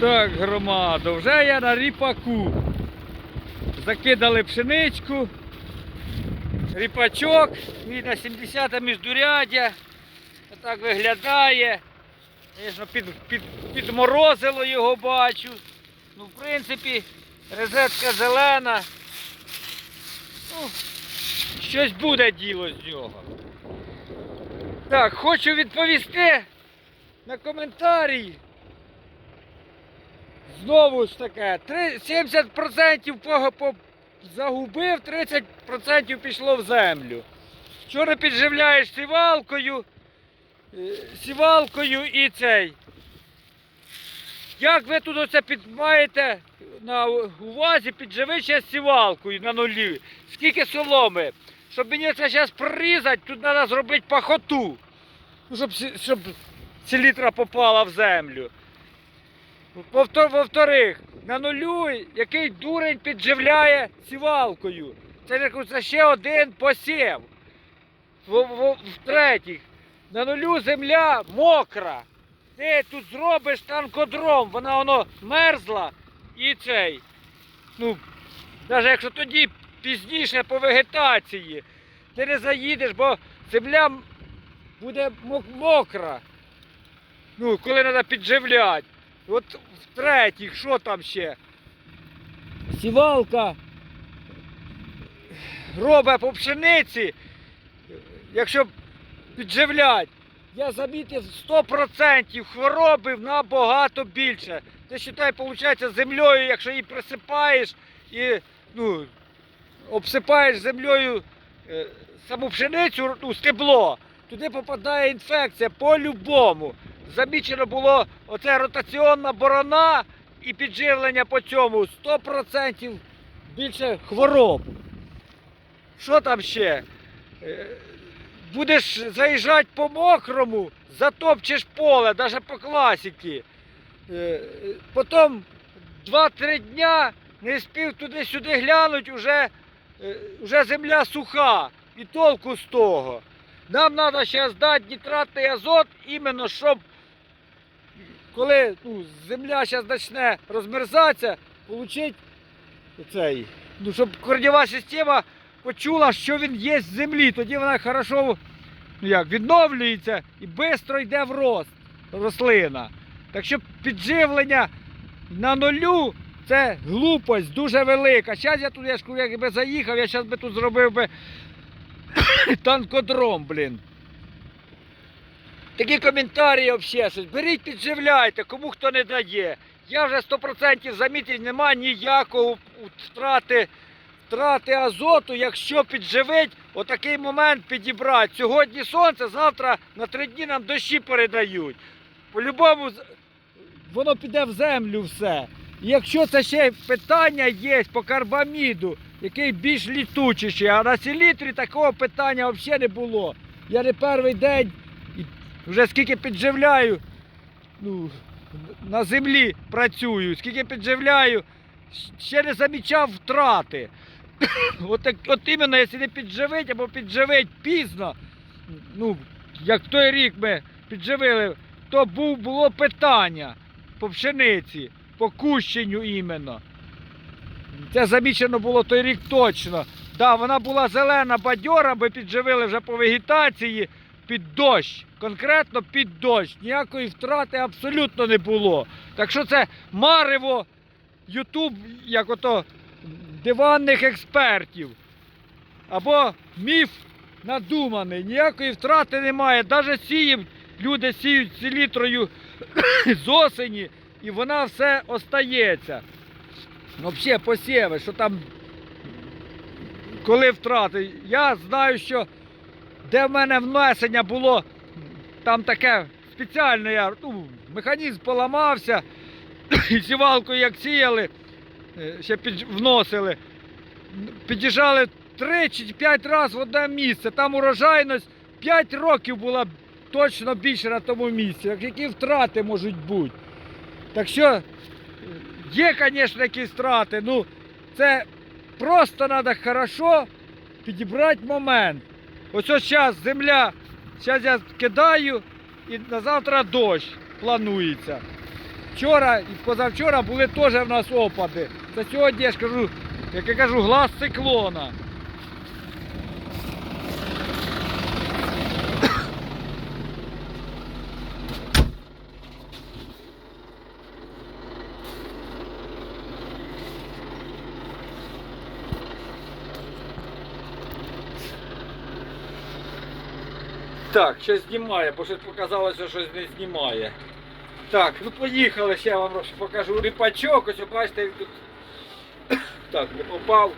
Так, громадо, вже я на ріпаку. Закидали пшеничку, ріпачок, і на 70 міждуряддя. Отак виглядає. Звісно, під, під, підморозило його бачу. Ну, в принципі, розетка зелена. Ну, щось буде діло з нього. Так, хочу відповісти на коментарі. Знову ж таке, 70% по, по, загубив, 30% пішло в землю. Вчора підживляєш сівалкою, е, сівалкою і цей. Як ви тут оце підмаєте на увазі, підживи ще сівалкою на нулі? Скільки соломи? Щоб мені це зараз прорізати, тут треба зробити пахоту. Щоб, щоб селітра попала в землю. Во-вторых, на нулю який дурень підживляє сівалкою. Це, це ще один посів. В-третіх, на нулю земля мокра. Ти тут зробиш танкодром, вона воно мерзла і цей. Ну, навіть якщо тоді пізніше по вегетації, ти не заїдеш, бо земля буде мокра. Ну, коли треба підживляти. От в-третіх, що там ще? Сівалка робить по пшениці, якщо підживлять, я замітив 100% хвороби набагато більше. Ти вважай, виходить, землею, якщо її присипаєш і ну, обсипаєш землею е, саму пшеницю, ну, стебло, туди попадає інфекція по-любому. Замічено було оце ротаційна борона і підживлення по цьому 100% більше хвороб. Що там ще? Е, Будеш заїжджати по мокрому, затопчеш поле, навіть по класіки. Е, Потім 2-3 дня не спів туди-сюди глянуть, уже, е, вже земля суха. І толку з того. Нам треба зараз дати нітратний азот, іменно щоб коли ну, земля зараз почне розмерзатися, отримати цей, ну, щоб корнєва система почула, що він є в землі, тоді вона хорошо ну, як, відновлюється і швидко йде в рост рослина. Так що підживлення на нулю це глупость дуже велика. Зараз я тут, я ж якби заїхав, я зараз би тут зробив би танкодром, блін. Такі коментарі взагалі. Беріть, підживляйте, кому хто не дає. Я вже 100% замітив, нема ніякого втрати, втрати азоту, якщо підживить, отакий момент підібрати. Сьогодні сонце, завтра на три дні нам дощі передають. По-любому воно піде в землю все. І якщо це ще питання є по карбаміду, який більш літучіший, а на селітрі такого питання взагалі не було. Я не перший день вже скільки підживляю, ну, на землі працюю, скільки підживляю, ще не замічав втрати. От, от іменно, якщо не підживить або підживить пізно, ну, як той рік ми підживили, то був, було питання по пшениці, по кущенню іменно. Це замічено було той рік точно. Да, вона була зелена бадьора, ми підживили вже по вегетації під дощ. Конкретно під дощ. Ніякої втрати абсолютно не було. Так що це марево Ютуб, як ото диванних експертів. Або міф надуманий. Ніякої втрати немає. Навіть сіємо, люди сіють селітрою з осені, і вона все остається. Ну, взагалі посіви, що там, коли втрати. Я знаю, що де в мене внесення було, там таке спеціальне, я, ну, механізм поламався, і сівалкою як сіяли, е, ще під, вносили, під'їжджали 3 чи 5 разів в одне місце. Там урожайність 5 років була точно більше на тому місці. Як- Які втрати можуть бути? Так що е, є, звісно, якісь втрати. Ну, це просто треба хорошо підібрати момент. Ось ось зараз земля, зараз я кидаю і на завтра дощ планується. вчора і позавчора були теж в нас опади. Та сьогодні я ж кажу, як я кажу, глаз циклона. Так, щось знімає, бо щось показалося, що щось не знімає. Так, ну поїхали, ще я вам покажу ріпачок, Ось бачите, він тут так, не попав.